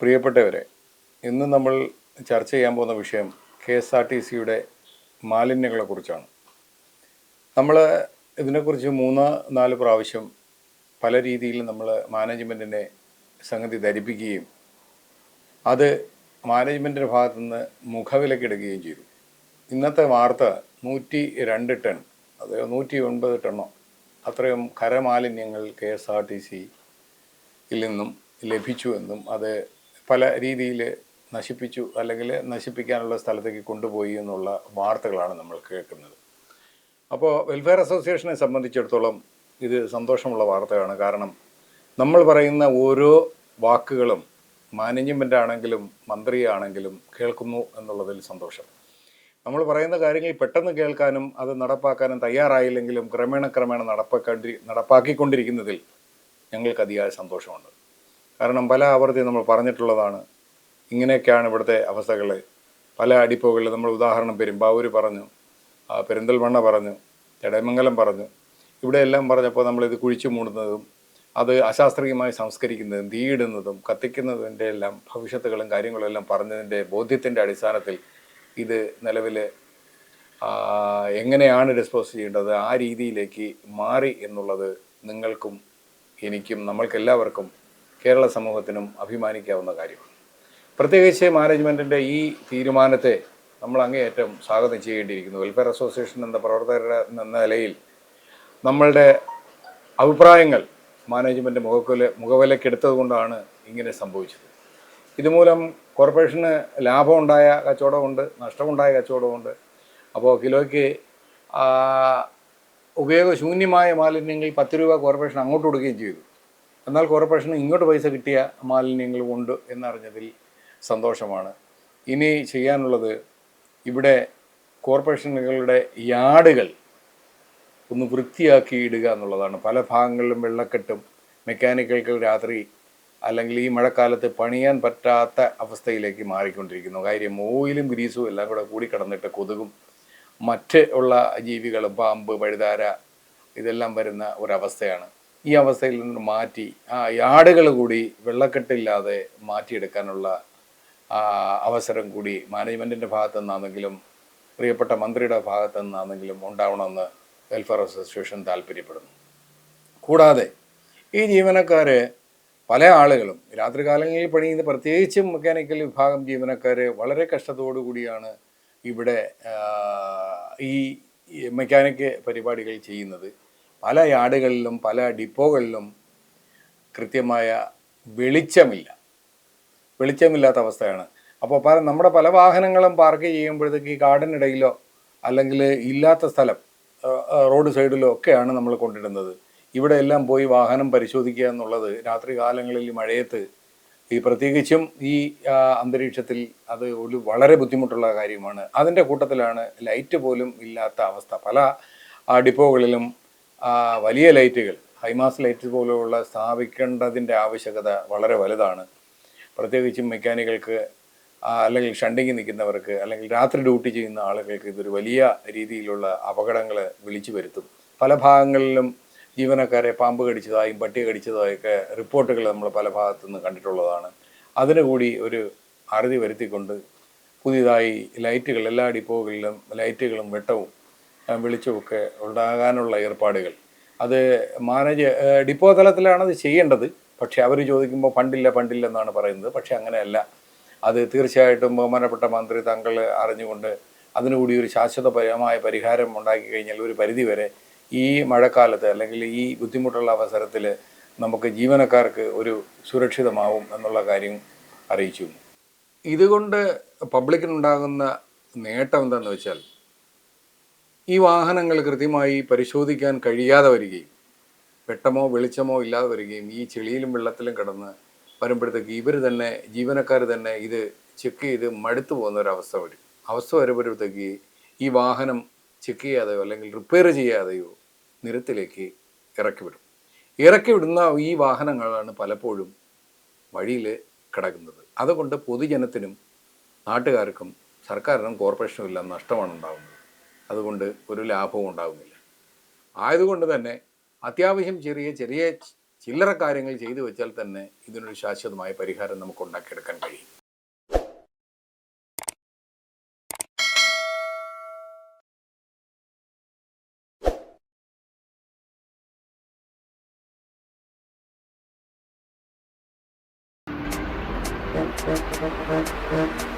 പ്രിയപ്പെട്ടവരെ ഇന്ന് നമ്മൾ ചർച്ച ചെയ്യാൻ പോകുന്ന വിഷയം കെ എസ് ആർ ടി സിയുടെ മാലിന്യങ്ങളെക്കുറിച്ചാണ്. നമ്മൾ ഇതിനെക്കുറിച്ച് മൂന്ന് നാല് പ്രാവശ്യം പല രീതിയിൽ നമ്മൾ മാനേജ്മെന്റിനെ സംഗതി ധരിപ്പിക്കുകയും അത് മാനേജ്മെന്റിന്റെ ഭാഗത്തുനിന്ന് മുഖവിലക്കിടുകയും ചെയ്തു. ഇന്നത്തെ വാർത്ത നൂറ്റി രണ്ട് ടൺ അത് നൂറ്റി ഒൻപത് ടണ്ണോ അത്രയും കരമാലിന്യങ്ങൾ കെ എസ് ആർ ടി സിയിൽ നിന്നും ലഭിച്ചു എന്നും അത് പല രീതിയിൽ നശിപ്പിച്ചു അല്ലെങ്കിൽ നശിപ്പിക്കാനുള്ള സ്ഥലത്തേക്ക് കൊണ്ടുപോയി എന്നുള്ള വാർത്തകളാണ് നമ്മൾ കേൾക്കുന്നത്. അപ്പോൾ വെൽഫെയർ അസോസിയേഷനെ സംബന്ധിച്ചിടത്തോളം ഇത് സന്തോഷമുള്ള വാർത്തയാണ്. കാരണം നമ്മൾ പറയുന്ന ഓരോ വാക്കുകളും മാനേജ്മെന്റ് ആണെങ്കിലും മന്ത്രിയാണെങ്കിലും കേൾക്കുന്നു എന്നുള്ളതിൽ സന്തോഷം. നമ്മൾ പറയുന്ന കാര്യങ്ങൾ പെട്ടെന്ന് കേൾക്കാനും അത് നടപ്പാക്കാനും തയ്യാറായില്ലെങ്കിലും ക്രമേണ ക്രമേണ നടപ്പാക്കി നടപ്പാക്കിക്കൊണ്ടിരിക്കുന്നതിൽ ഞങ്ങൾക്ക് അതിയായ സന്തോഷമുണ്ട്. കാരണം പല ആവർത്തി നമ്മൾ പറഞ്ഞിട്ടുള്ളതാണ്. ഇങ്ങനെയൊക്കെയാണ് ഇവിടുത്തെ അവസ്ഥകൾ പല അടിപ്പുകളിൽ നമ്മൾ ഉദാഹരണം പെരുമ്പാവൂര് പറഞ്ഞു പെരിന്തൽമണ്ണ പറഞ്ഞു ചടയമംഗലം പറഞ്ഞു. ഇവിടെയെല്ലാം പറഞ്ഞപ്പോൾ നമ്മളിത് കുഴിച്ചു മൂടുന്നതും അത് അശാസ്ത്രീയമായി സംസ്കരിക്കുന്നതും തീയിടുന്നതും കത്തിക്കുന്നതിന്റെ എല്ലാം ഭവിഷ്യത്തുകളും കാര്യങ്ങളും എല്ലാം പറഞ്ഞതിന്റെ ബോധ്യത്തിന്റെ അടിസ്ഥാനത്തിൽ ഇത് നിലവിൽ എങ്ങനെയാണ് ഡിസ്പോസ് ചെയ്യേണ്ടത് ആ രീതിയിലേക്ക് മാറി എന്നുള്ളത് നിങ്ങൾക്കും എനിക്കും നമ്മൾക്കെല്ലാവർക്കും കേരള സമൂഹത്തിനും അഭിമാനിക്കാവുന്ന കാര്യമാണ്. പ്രത്യേകിച്ച് മാനേജ്മെന്റിന്റെ ഈ തീരുമാനത്തെ നമ്മൾ അങ്ങേയറ്റം സ്വാഗതം ചെയ്യേണ്ടിയിരിക്കുന്നു. വെൽഫെയർ അസോസിയേഷൻ എന്ന പ്രവർത്തകരുടെ എന്ന നിലയിൽ നമ്മളുടെ അഭിപ്രായങ്ങൾ മാനേജ്മെന്റ് മുഖക്കുല മുഖവിലക്കെടുത്തത് കൊണ്ടാണ് ഇങ്ങനെ സംഭവിച്ചത്. ഇതുമൂലം കോർപ്പറേഷന് ലാഭമുണ്ടായ കച്ചവടമുണ്ട് നഷ്ടമുണ്ടായ കച്ചവടമുണ്ട്. അപ്പോൾ കിലോയ്ക്ക് ഉപയോഗശൂന്യമായ മാലിന്യങ്ങൾ പത്ത് രൂപ കോർപ്പറേഷൻ അങ്ങോട്ട് കൊടുക്കുകയും ചെയ്തു. എന്നാൽ കോർപ്പറേഷന് ഇങ്ങോട്ട് പൈസ കിട്ടിയ മാലിന്യങ്ങൾ ഉണ്ട് എന്നറിഞ്ഞതിൽ സന്തോഷമാണ്. ഇനി ചെയ്യാനുള്ളത് ഇവിടെ കോർപ്പറേഷനുകളുടെ യാർഡുകൾ ഒന്ന് വൃത്തിയാക്കി ഇടുക എന്നുള്ളതാണ്. പല ഭാഗങ്ങളിലും വെള്ളക്കെട്ടും മെക്കാനിക്കൽകൾ രാത്രി അല്ലെങ്കിൽ ഈ മഴക്കാലത്ത് പണിയാൻ പറ്റാത്ത അവസ്ഥയിലേക്ക് മാറിക്കൊണ്ടിരിക്കുന്നു. കാര്യം ഓയിലും ഗ്രീസും എല്ലാം കൂടെ കൂടി കടന്നിട്ട് കൊതുകും. മറ്റ് ഉള്ള ജീവികളും പാമ്പ് പഴുതാര ഇതെല്ലാം വരുന്ന ഒരവസ്ഥയാണ്. ഈ അവസ്ഥയിൽ നിന്ന് മാറ്റി ആ യാടുകൾ കൂടി വെള്ളക്കെട്ടില്ലാതെ മാറ്റിയെടുക്കാനുള്ള അവസരം കൂടി മാനേജ്മെന്റിന്റെ ഭാഗത്തു നിന്നാണെങ്കിലും പ്രിയപ്പെട്ട മന്ത്രിയുടെ ഭാഗത്തു നിന്നാണെങ്കിലും ഉണ്ടാവണമെന്ന് വെൽഫെയർ അസോസിയേഷൻ താല്പര്യപ്പെടുന്നു. കൂടാതെ ഈ ജീവനക്കാർ പല ആളുകളും രാത്രി രാത്രികാലങ്ങളിൽ പണിയുന്ന പ്രത്യേകിച്ചും മെക്കാനിക്കൽ വിഭാഗം ജീവനക്കാർ വളരെ കഷ്ടത്തോടു കൂടിയാണ് ഇവിടെ ഈ മെക്കാനിക്ക് പരിപാടികൾ ചെയ്യുന്നത്. പല യാർഡുകളിലും പല ഡിപ്പോകളിലും കൃത്യമായ വെളിച്ചമില്ല. വെളിച്ചമില്ലാത്ത അവസ്ഥയാണ്. അപ്പോൾ പല നമ്മുടെ പല വാഹനങ്ങളും പാർക്ക് ചെയ്യുമ്പോഴത്തേക്ക് ഈ കാടിനിടയിലോ അല്ലെങ്കിൽ ഇല്ലാത്ത സ്ഥലം റോഡ് സൈഡിലോ ഒക്കെയാണ് നമ്മൾ കൊണ്ടിടുന്നത്. ഇവിടെ എല്ലാം പോയി വാഹനം പരിശോധിക്കുക എന്നുള്ളത് രാത്രി കാലങ്ങളിൽ ഈ മഴയത്ത് ഈ പ്രത്യേകിച്ചും ഈ അന്തരീക്ഷത്തിൽ അത് ഒരു വളരെ ബുദ്ധിമുട്ടുള്ള കാര്യമാണ്. അതിന്റെ കൂട്ടത്തിലാണ് ലൈറ്റ് പോലും ഇല്ലാത്ത അവസ്ഥ. പല ഡിപ്പോകളിലും വലിയ ലൈറ്റുകൾ ഹൈമാസ് ലൈറ്റ് പോലെയുള്ള സ്ഥാപിക്കേണ്ടതിന്റെ ആവശ്യകത വളരെ വലുതാണ്. പ്രത്യേകിച്ചും മെക്കാനിക്കൽക്ക് അല്ലെങ്കിൽ ഷണ്ടിങ്ങി നിൽക്കുന്നവർക്ക് അല്ലെങ്കിൽ രാത്രി ഡ്യൂട്ടി ചെയ്യുന്ന ആളുകൾക്ക് ഇതൊരു വലിയ രീതിയിലുള്ള അപകടങ്ങൾ വിളിച്ചു വരുത്തും. പല ഭാഗങ്ങളിലും ജീവനക്കാരെ പാമ്പ് കടിച്ചതായും പട്ടി കടിച്ചതായൊക്കെ റിപ്പോർട്ടുകൾ നമ്മൾ പല ഭാഗത്തു നിന്ന് കണ്ടിട്ടുള്ളതാണ്. അതിന് കൂടി ഒരു അറുതി വരുത്തിക്കൊണ്ട് പുതിയതായി ലൈറ്റുകൾ എല്ലാ ഡിപ്പോകളിലും ലൈറ്റുകളും വെട്ടവും വെളിച്ചമൊക്കെ ഉണ്ടാകാനുള്ള ഏർപ്പാടുകൾ. അത് മാനേജ് ഡിപ്പോ തലത്തിലാണ് അത് ചെയ്യേണ്ടത്. പക്ഷേ അവർ ചോദിക്കുമ്പോൾ ഫണ്ടില്ല ഫണ്ടില്ല എന്നാണ് പറയുന്നത്. പക്ഷേ അങ്ങനെയല്ല. അത് തീർച്ചയായിട്ടും ബഹുമാനപ്പെട്ട മന്ത്രി താങ്കൾ അറിഞ്ഞുകൊണ്ട് അതിനുകൂടി ഒരു ശാശ്വതപരമായ പരിഹാരം ഉണ്ടാക്കി കഴിഞ്ഞാൽ ഒരു പരിധിവരെ ഈ മഴക്കാലത്ത് അല്ലെങ്കിൽ ഈ ബുദ്ധിമുട്ടുള്ള അവസരത്തിൽ നമുക്ക് ജീവനക്കാർക്ക് ഒരു സുരക്ഷിതമാവും എന്നുള്ള കാര്യം അറിയിച്ചു. ഇതുകൊണ്ട് പബ്ലിക്കിനുണ്ടാകുന്ന നേട്ടം എന്താണെന്ന് വെച്ചാൽ ഈ വാഹനങ്ങൾ കൃത്യമായി പരിശോധിക്കാൻ കഴിയാതെ വരികയും വെട്ടമോ വെളിച്ചമോ ഇല്ലാതെ വരികയും ഈ ചെളിയിലും വെള്ളത്തിലും കിടന്ന് വരുമ്പോഴത്തേക്ക് ഇവർ തന്നെ ജീവനക്കാർ തന്നെ ഇത് ചെക്ക് ചെയ്ത് മടുത്തു പോകുന്ന ഒരു അവസ്ഥ വരും. അവസ്ഥ വരുമ്പോഴത്തേക്ക് ഈ വാഹനം ചെക്ക് ചെയ്യാതെയോ അല്ലെങ്കിൽ റിപ്പയർ ചെയ്യാതെയോ നിരത്തിലേക്ക് ഇറക്കി വിടും. ഇറക്കി വിടുന്ന ഈ വാഹനങ്ങളാണ് പലപ്പോഴും വഴിയിൽ കിടക്കുന്നത്. അതുകൊണ്ട് പൊതുജനത്തിനും നാട്ടുകാർക്കും സർക്കാരിനും കോർപ്പറേഷനും എല്ലാം നഷ്ടമാണ് ഉണ്ടാകുന്നത് അതുകൊണ്ട് ഒരു ലാഭവും ഉണ്ടാകുന്നില്ല ആയതുകൊണ്ട് തന്നെ അത്യാവശ്യം ചെറിയ ചെറിയ ചില്ലറ കാര്യങ്ങൾ ചെയ്തു വെച്ചാൽ തന്നെ ഇതിനൊരു ശാശ്വതമായ പരിഹാരം നമുക്ക് ഉണ്ടാക്കിയെടുക്കാൻ കഴിയും Thank you.